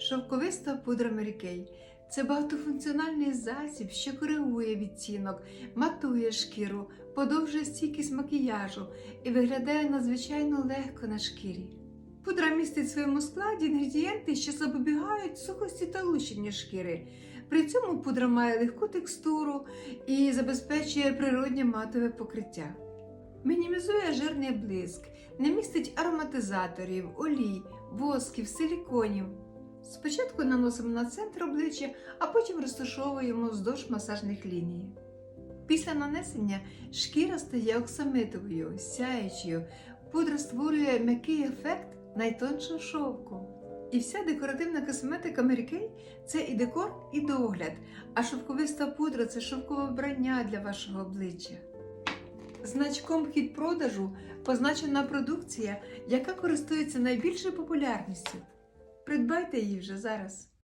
Шовковиста пудра Мерікей це багатофункціональний засіб, що коригує відтінок, матує шкіру, подовжує стійкість макіяжу і виглядає надзвичайно легко на шкірі. Пудра містить в своєму складі інгредієнти, що запобігають сухості та лущенню шкіри. При цьому пудра має легку текстуру і забезпечує природнє матове покриття. Мінімізує жирний блиск, не містить ароматизаторів, олій, восків, силіконів. Спочатку наносимо на центр обличчя, а потім розташовуємо вздовж масажних ліній. Після нанесення шкіра стає оксамитовою, сяючою. Пудра створює м'який ефект найтоншого шовку. І вся декоративна косметика Kay – це і декор, і догляд, а шовковиста пудра це шовкове вбрання для вашого обличчя. Значком хід продажу позначена продукція, яка користується найбільшою популярністю. Придбайте її вже зараз.